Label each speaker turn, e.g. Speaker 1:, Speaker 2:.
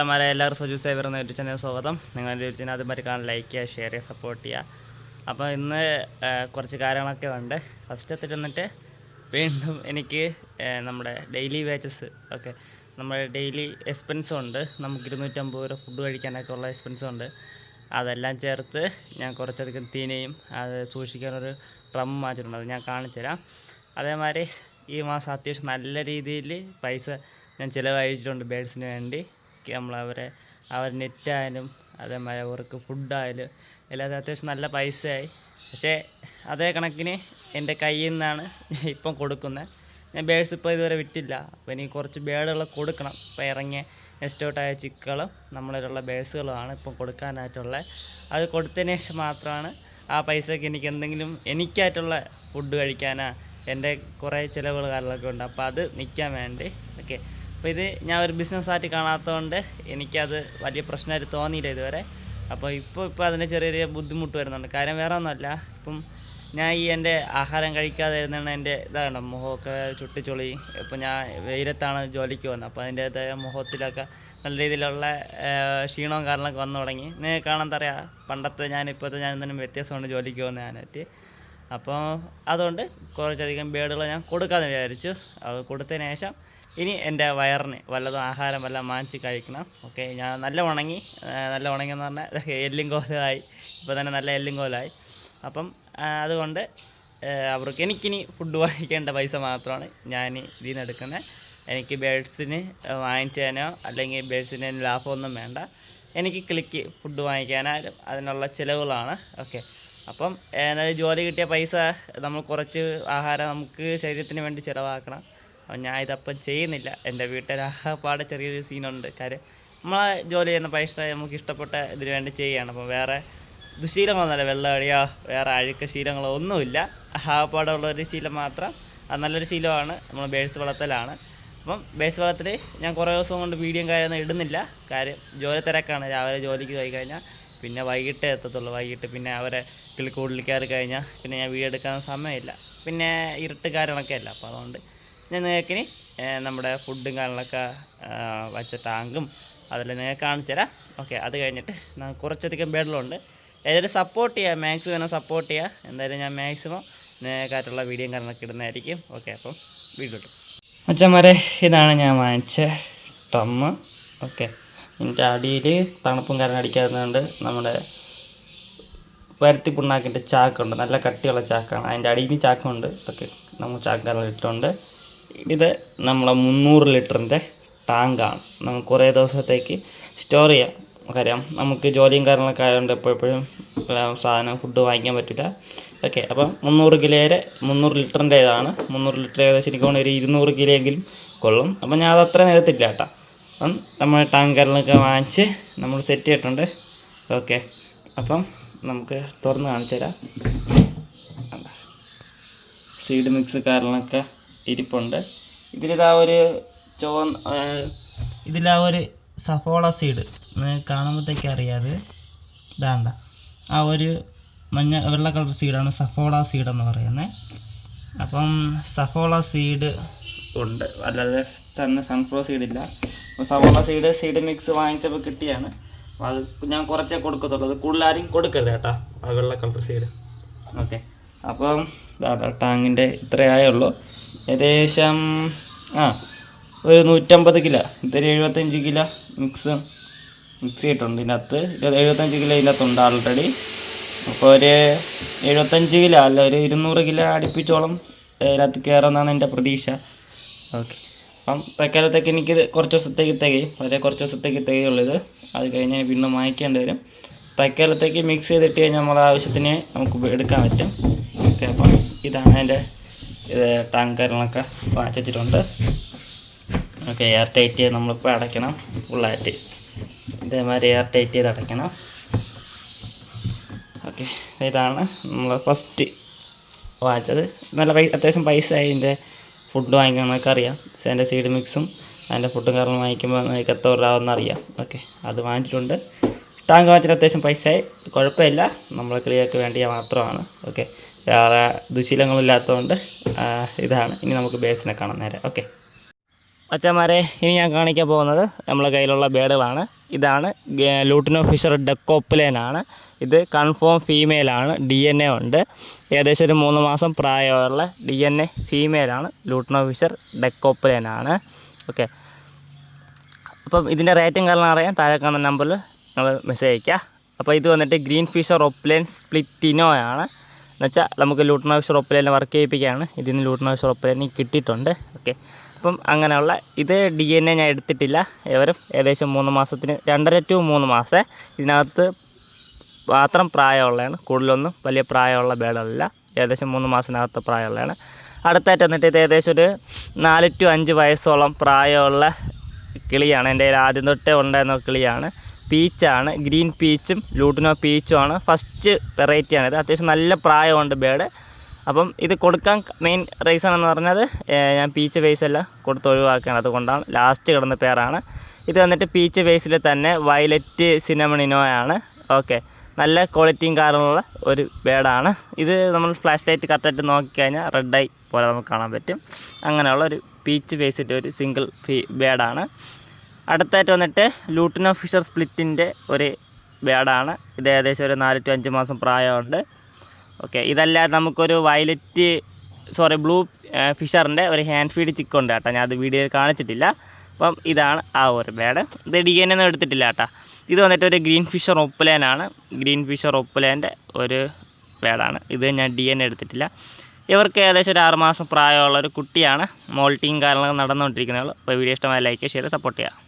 Speaker 1: അമ്മമാരെ എല്ലാവർക്കും സജു സേവർ എന്ന യൂട്യൂബ് ചാനൽ സ്വാഗതം. നിങ്ങളുടെ യൂട്യൂബ് ചാനൽ ആദ്യം കാണാൻ ലൈക്ക് ചെയ്യുക ഷെയർ ചെയ്യുക സപ്പോർട്ട് ചെയ്യുക. അപ്പോൾ ഇന്ന് കുറച്ച് കാര്യങ്ങളൊക്കെ ഉണ്ട്. ഫസ്റ്റ് എത്തിട്ട് വന്നിട്ട് വീണ്ടും എനിക്ക് നമ്മുടെ ഡെയിലി വേജസ് ഓക്കെ നമ്മുടെ ഡെയിലി എക്സ്പെൻസും ഉണ്ട്. നമുക്ക് ഇരുന്നൂറ്റമ്പത് രൂപ ഫുഡ് കഴിക്കാനൊക്കെ ഉള്ള എക്സ്പെൻസും ഉണ്ട്. അതെല്ലാം ചേർത്ത് ഞാൻ കുറച്ചധികം തീനയും അത് സൂക്ഷിക്കാനൊരു ഡ്രം വാങ്ങിച്ചിട്ടുണ്ട് അത് ഞാൻ കാണിച്ചു തരാം. അതേമാതിരി ഈ മാസം അത്യാവശ്യം നല്ല രീതിയിൽ പൈസ ഞാൻ ചിലവഴിച്ചിട്ടുണ്ട് ബേഡ്സിന് വേണ്ടി. നമ്മൾ അവരെ അവർ നെറ്റായാലും അതേമാതിരി അവർക്ക് ഫുഡായാലും എല്ലാം അത്യാവശ്യം നല്ല പൈസയായി. പക്ഷേ അതേ കണക്കിന് എന്റെ കയ്യിൽ നിന്നാണ് ഇപ്പം കൊടുക്കുന്നത്. ഞാൻ ബേഡ്സ് ഇപ്പോൾ ഇതുവരെ വിറ്റില്ല. അപ്പോൾ എനിക്ക് കുറച്ച് ബേഡുകൾ കൊടുക്കണം. ഇപ്പോൾ ഇറങ്ങിയ എസ്റ്റോട്ടായ ചിക്കുകളും നമ്മളിലുള്ള ബേഡ്സുകളുമാണ് ഇപ്പം കൊടുക്കാനായിട്ടുള്ളത്. അത് കൊടുത്തതിന് ശേഷം മാത്രമാണ് ആ പൈസയ്ക്ക് എനിക്ക് എന്തെങ്കിലും എനിക്കായിട്ടുള്ള ഫുഡ് കഴിക്കാനാ എന്റെ കുറേ ചിലവുകൾ കാര്യങ്ങളൊക്കെ ഉണ്ട്. അപ്പോൾ അത് നിൽക്കാൻ വേണ്ടി ഓക്കെ. അപ്പോൾ ഇത് ഞാൻ ഒരു ബിസിനസ്സായിട്ട് കാണാത്തതുകൊണ്ട് എനിക്കത് വലിയ പ്രശ്നമായിട്ട് തോന്നിയില്ല ഇതുവരെ. അപ്പോൾ ഇപ്പോൾ ഇപ്പോൾ അതിന് ചെറിയ ചെറിയ ബുദ്ധിമുട്ട് വരുന്നുണ്ട്. കാര്യം വേറെ ഒന്നുമല്ല. ഇപ്പം ഞാൻ ഈ എന്റെ ആഹാരം കഴിക്കാതെ ഇരുന്നാണ് എന്റെ ഇതാണ് മുഖമൊക്കെ ചുട്ടിച്ചൊളി. ഇപ്പം ഞാൻ വെയിലത്താണ് ജോലിക്ക് വന്നത് അപ്പോൾ അതിന്റേതായ മുഖത്തിലൊക്കെ നല്ല രീതിയിലുള്ള ക്ഷീണവും കാരണമൊക്കെ വന്നു തുടങ്ങി. നിങ്ങൾക്ക് കാണാൻ അറിയാം പണ്ടത്തെ ഞാൻ ഇപ്പോഴത്തെ ഞാൻ എന്തെങ്കിലും വ്യത്യാസമുണ്ട് ജോലിക്ക് വന്നത് ഞാനായിട്ട് അപ്പോൾ അതുകൊണ്ട് കുറച്ചധികം ബേഡുകൾ ഞാൻ കൊടുക്കാമെന്ന് വിചാരിച്ചു. അത് കൊടുത്തതിന് ശേഷം ഇനി എന്റെ വയറിന് വല്ലതും ആഹാരം വല്ല വാങ്ങിച്ച് കഴിക്കണം. ഓക്കെ ഞാൻ നല്ല ഉണങ്ങി നല്ല ഉണങ്ങി എന്ന് പറഞ്ഞാൽ എല്ലും കോലമായി ഇപ്പോൾ തന്നെ നല്ല എല്ലും കോലമായി അപ്പം അതുകൊണ്ട് അവർക്ക് എനിക്കിനി ഫുഡ് വാങ്ങിക്കേണ്ട പൈസ മാത്രമാണ് ഞാൻ ഇതിൽ നിന്ന് എടുക്കുന്നത്. എനിക്ക് ബേഡ്സിന് വാങ്ങിച്ചതിനോ അല്ലെങ്കിൽ ബേഡ്സിന് ലാഭമൊന്നും വേണ്ട. എനിക്ക് ക്ലിക്ക് ഫുഡ് വാങ്ങിക്കാനായാലും അതിനുള്ള ചിലവുകളാണ്. ഓക്കെ അപ്പം ജോലി കിട്ടിയ പൈസ നമ്മൾ കുറച്ച് ആഹാരം നമുക്ക് ശരീരത്തിന് വേണ്ടി ചിലവാക്കണം. അപ്പം ഞാൻ ഇതപ്പം ചെയ്യുന്നില്ല. എന്റെ വീട്ടിൽ ആകപ്പാടെ ചെറിയൊരു സീനുണ്ട്. കാര്യം നമ്മളെ ജോലി ചെയ്യുന്ന പൈസ നമുക്ക് ഇഷ്ടപ്പെട്ട ഇതിന് വേണ്ടി ചെയ്യുകയാണ്. അപ്പം വേറെ ദുശീലങ്ങളൊന്നുമല്ല. വെള്ളമടിയോ വേറെ അഴുക്ക ശീലങ്ങളോ ഒന്നുമില്ല ആകപ്പാടുള്ള ഒരു ശീലം മാത്രം. അത് നല്ലൊരു ശീലമാണ്. നമ്മൾ ബേസ് വളർത്തലാണ് അപ്പം ബേസ് വളർത്തൽ ഞാൻ കുറേ ദിവസം കൊണ്ട് വീഡിയോ കാര്യമൊന്നും ഇടുന്നില്ല. കാര്യം ജോലി തിരക്കാണ്. രാവിലെ ജോലിക്ക് പോയി കഴിഞ്ഞാൽ പിന്നെ വൈകിട്ടേ എത്തത്തുള്ളൂ. വൈകിട്ട് പിന്നെ അവരെ കിളിക്കൂടിൽ കയറി കഴിഞ്ഞാൽ പിന്നെ ഞാൻ വീഡിയോ എടുക്കാൻ സമയമില്ല. പിന്നെ ഇരുട്ട് കാര്യങ്ങളൊക്കെ അല്ല. അപ്പോൾ അതുകൊണ്ട് ഞാൻ നിങ്ങൾക്കിനി നമ്മുടെ ഫുഡും കാര്യങ്ങളൊക്കെ വച്ച ടാങ്കും അതെല്ലാം നിങ്ങൾക്ക് കാണിച്ചു തരാം. ഓക്കെ അത് കഴിഞ്ഞിട്ട് കുറച്ചധികം ബെഡലുണ്ട് ഏതായാലും സപ്പോർട്ട് ചെയ്യുക മാക്സിമം സപ്പോർട്ട് ചെയ്യുക എന്തായാലും ഞാൻ മാക്സിമം നിങ്ങൾക്കായിട്ടുള്ള വീഡിയോ കാര്യങ്ങളൊക്കെ ഇടുന്നതായിരിക്കും. ഓക്കെ അപ്പം വീഡിയോ ഇട്ടു അച്ഛന്മാരെ ഇതാണ് ഞാൻ വാങ്ങിച്ച ടമ്മ് ഓക്കെ ഇതിന്റെ അടിയിൽ തണുപ്പും കാരണം അടിക്കാത്തതുകൊണ്ട് നമ്മുടെ പരുത്തി പുണ്ണാക്കിന്റെ ചാക്കുണ്ട്. നല്ല കട്ടിയുള്ള ചാക്കാണ്. അതിന്റെ അടിയിൽ ചാക്കുണ്ട് ഓക്കെ നമ്മൾ ചാക്കാരെല്ലാം ഇട്ടുണ്ട് ഇത് നമ്മളെ മുന്നൂറ് ലിറ്ററിന്റെ ടാങ്കാണ്. നമുക്ക് കുറേ ദിവസത്തേക്ക് സ്റ്റോർ ചെയ്യാം. നമുക്കറിയാം നമുക്ക് ജോലിയും കാര്യങ്ങളൊക്കെ ആയതുകൊണ്ട് എപ്പോഴെപ്പോഴും സാധനം ഫുഡ് വാങ്ങിക്കാൻ പറ്റില്ല. ഓക്കെ അപ്പം മുന്നൂറ് കിലോയുടെ മുന്നൂറ് ലിറ്ററിന്റെ ഇതാണ് മുന്നൂറ് ലിറ്റർ ഏകദേശം എനിക്ക് ഒരു ഇരുന്നൂറ് കിലോയെങ്കിലും കൊള്ളും. അപ്പം ഞാൻ അത് അത്ര നേരത്തില്ല കേട്ടോ. അപ്പം നമ്മൾ ടാങ്കറിലൊക്കെ വാങ്ങിച്ച് നമ്മൾ സെറ്റ് ചെയ്തിട്ടുണ്ട്. ഓക്കെ അപ്പം നമുക്ക് തുറന്ന് കാണിച്ചു തരാം? സീഡ് മിക്സ് കാര്യങ്ങളൊക്കെ ഇരിപ്പുണ്ട്. ഇതിലിതാ ഒരു ചുവന്ന ഇതിലാ ഒരു സഫോള സീഡ്. കാണുമ്പോഴത്തേക്ക് അറിയാതെ. ഇതാണ്ട. ആ ഒരു മഞ്ഞ വെള്ള കളർ സീഡാണ് സഫോള സീഡ് എന്ന് പറയുന്നത് അപ്പം സഫോള സീഡ് ഉണ്ട്. അല്ലാതെ തന്നെ സൺഫ്ലവർ സീഡില്ല. സഫോള സീഡ് സീഡ് മിക്സ് വാങ്ങിച്ചപ്പോൾ കിട്ടിയാണ്. അത് ഞാൻ കുറച്ചേ കൊടുക്കത്തുള്ളൂ. അത് കൂടുതൽ ആരും കൊടുക്കരുത് കേട്ടോ ആ വെള്ള കളർ സീഡ്. ഓക്കെ. അപ്പം ടാങ്കിന്റെ ഇത്രയായേ ഉള്ളൂ ഏകദേശം ആ ഒരു നൂറ്റമ്പത് കിലോ. ഇതൊരു എഴുപത്തഞ്ച് കിലോ മിക്സ് മിക്സ് ചെയ്തിട്ടുണ്ട് ഇതിനകത്ത്. എഴുപത്തഞ്ച് കിലോ ഇതിനകത്തുണ്ട് ആൾറെഡി അപ്പോൾ ഒരു എഴുപത്തഞ്ച് കിലോ അല്ല ഒരു ഇരുന്നൂറ് കിലോ അടുപ്പിച്ചോളം ഇതിനകത്ത് കയറുമെന്നാണ് എന്റെ പ്രതീക്ഷ. ഓക്കെ. അപ്പം തൽക്കാലത്തേക്ക് എനിക്ക് കുറച്ച് ദിവസത്തേക്ക് തികയും. വളരെ കുറച്ച് ദിവസത്തേക്ക് തികയുള്ളത് അത് കഴിഞ്ഞ് വീണ്ടും വാങ്ങിക്കേണ്ടി വരും. തൽക്കാലത്തേക്ക് മിക്സ് ചെയ്തിട്ട് കഴിഞ്ഞാൽ നമ്മളെ ആവശ്യത്തിന് നമുക്ക് എടുക്കാൻ പറ്റും. ഓക്കെ അപ്പം ഇതാണ് എന്റെ ഇത് ടാങ്ക് കാര്യങ്ങളൊക്കെ വാങ്ങിച്ചിട്ടുണ്ട് ഓക്കെ എയർ ടൈറ്റ് ചെയ്ത് നമ്മളിപ്പോൾ അടയ്ക്കണം. ഫുള്ളായിട്ട് ഇതേമാതിരി എയർ ടൈറ്റ് ചെയ്ത് അടയ്ക്കണം. ഓക്കെ ഇതാണ് നമ്മൾ ഫസ്റ്റ് വാങ്ങിച്ചത്. നല്ല പൈസ അത്യാവശ്യം പൈസ ആയി ഇതിന്റെ ഫുഡ് വാങ്ങിക്കണമെന്നൊക്കെ അറിയാം പക്ഷേ അതിന്റെ സീഡ് മിക്സും അതിന്റെ ഫുഡും കാരണം വാങ്ങിക്കുമ്പോൾ നിങ്ങൾക്ക് എത്ര രൂപ അറിയാം ഓക്കെ അത് വാങ്ങിച്ചിട്ടുണ്ട്. ടാങ്ക് വാങ്ങിച്ചിട്ട് അത്യാവശ്യം പൈസ ആയി കുഴപ്പമില്ല. നമ്മളെ ക്ലിയർക്ക് വേണ്ടി മാത്രമാണ്. ഓക്കെ വേറെ ദുശീലങ്ങളില്ലാത്തതുകൊണ്ട് ഇതാണ്. ഇനി നമുക്ക് ബേസിനെ കാണാം നേരെ. ഓക്കെ അച്ഛന്മാരെ ഇനി ഞാൻ കാണിക്കാൻ പോകുന്നത് നമ്മളെ കയ്യിലുള്ള ബേഡുകളാണ്. ഇതാണ് ലൂട്ടിൻ ലൂട്ടിനോ ഫിഷർ ഡെക്കോപ്പലേനാണ് ഇത് കൺഫേം ഫീമെയിലാണ്. ഡി എൻ എ ഉണ്ട്. ഏകദേശം ഒരു മൂന്ന് മാസം പ്രായമുള്ള ഡി എൻ എ ഫീമെയിലാണ്. ലൂട്ടിനോ ഫിഷർ ഡെക്കോപ്ലേനാണ്. ഓക്കെ അപ്പം ഇതിന്റെ റേറ്റും കാരണം അറിയാം താഴെ കാണുന്ന നമ്പറിൽ നിങ്ങൾ മെസ്സേജ് അയക്കുക അപ്പോൾ ഇത് വന്നിട്ട് ഗ്രീൻ ഫിഷർ ഒപ്ലൈൻ സ്പ്ലിറ്റിനോ ആണ് എന്നുവെച്ചാൽ നമുക്ക് ഫിഷർ ഒപ്ലൈനിൽ വർക്ക് ചെയ്യിപ്പിക്കുകയാണ് ഇതിൽ നിന്ന് ഫിഷർ ഒപ്ലൈനിൽ കിട്ടിയിട്ടുണ്ട്. ഓക്കെ അപ്പം അങ്ങനെയുള്ള ഇത് ഡി എൻ എ ഞാൻ എടുത്തിട്ടില്ല. ഏവരും ഏകദേശം മൂന്ന് മാസത്തിന് രണ്ടര ടു മൂന്ന് മാസം ഇതിനകത്ത് മാത്രം പ്രായമുള്ളതാണ്. കൂടുതലൊന്നും വലിയ പ്രായമുള്ള ബേഡല്ല ഏകദേശം മൂന്ന് മാസത്തിനകത്ത് പ്രായമുള്ളതാണ്. അടുത്തായിട്ട് വന്നിട്ട് ഇത് ഏകദേശം ഒരു നാല് ടു അഞ്ച് വയസ്സോളം പ്രായമുള്ള കിളിയാണ്. എന്റെ ആദ്യം തൊട്ടേ ഉണ്ടായിരുന്ന കിളിയാണ്. പീച്ചാണ് ഗ്രീൻ പീച്ചും ലൂട്ടിനോ പീച്ചുമാണ് ഫസ്റ്റ് വെറൈറ്റിയാണ് ഇത്. അത്യാവശ്യം നല്ല പ്രായമുണ്ട് ബേഡ്. അപ്പം ഇത് കൊടുക്കാൻ മെയിൻ റീസൺ എന്ന് പറഞ്ഞത് ഞാൻ പീച്ച് വേസ് എല്ലാം കൊടുത്ത് ഒഴിവാക്കുകയാണ്. അതുകൊണ്ടാണ് ലാസ്റ്റ് കിടന്ന പേരാണ്. ഇത് വന്നിട്ട് പീച്ച് വേസിൽ തന്നെ വയലറ്റ് സിനമണിനോയാണ് ഓക്കെ നല്ല ക്വാളിറ്റിയും കാരണമുള്ള ഒരു ബേഡാണ്. ഇത് നമ്മൾ ഫ്ലാഷ് ലൈറ്റ് കറക്റ്റായിട്ട് നോക്കിക്കഴിഞ്ഞാൽ റെഡ് ഐ പോലെ നമുക്ക് കാണാൻ പറ്റും. അങ്ങനെയുള്ള ഒരു പീച്ച് ബേസിന്റെ ഒരു സിംഗിൾ ബേഡാണ്. അടുത്തായിട്ട് വന്നിട്ട് ലൂട്ടിനോ ഫിഷർ സ്പ്ലിറ്റിന്റെ ഒരു ബേഡാണ് ഇത് ഏകദേശം ഒരു നാല് ടു അഞ്ച് മാസം പ്രായമുണ്ട്. ഓക്കെ ഇതല്ലാതെ നമുക്കൊരു വയലറ്റ് സോറി ബ്ലൂ ഫിഷറിന്റെ ഒരു ഹാൻഡ് ഫീഡ് ചിക്കുണ്ട് കേട്ടോ. ഞാൻ അത് വീഡിയോയിൽ കാണിച്ചിട്ടില്ല. അപ്പം ഇതാണ് ആ ഒരു ബേഡ് ഇത് ഡി എൻ ഒന്നും എടുത്തിട്ടില്ല കേട്ടോ. ഇത് വന്നിട്ട് ഒരു ഗ്രീൻ ഫിഷർ ഒപ്പലേനാണ് ഗ്രീൻ ഫിഷർ ഒപ്പലേന്റെ ഒരു ബേഡാണ് ഇത് ഞാൻ ഡി എൻ എടുത്തിട്ടില്ല. ഇവർക്ക് ഏകദേശം ഒരു ആറുമാസം പ്രായമുള്ള ഒരു കുട്ടിയാണ്. മോൾട്ടിങ് കാരണം നടന്നുകൊണ്ടിരിക്കുന്നത് അപ്പോൾ വീഡിയോ ഇഷ്ടമായ ലൈക്ക് ഷെയർ സപ്പോർട്ട് ചെയ്യുക.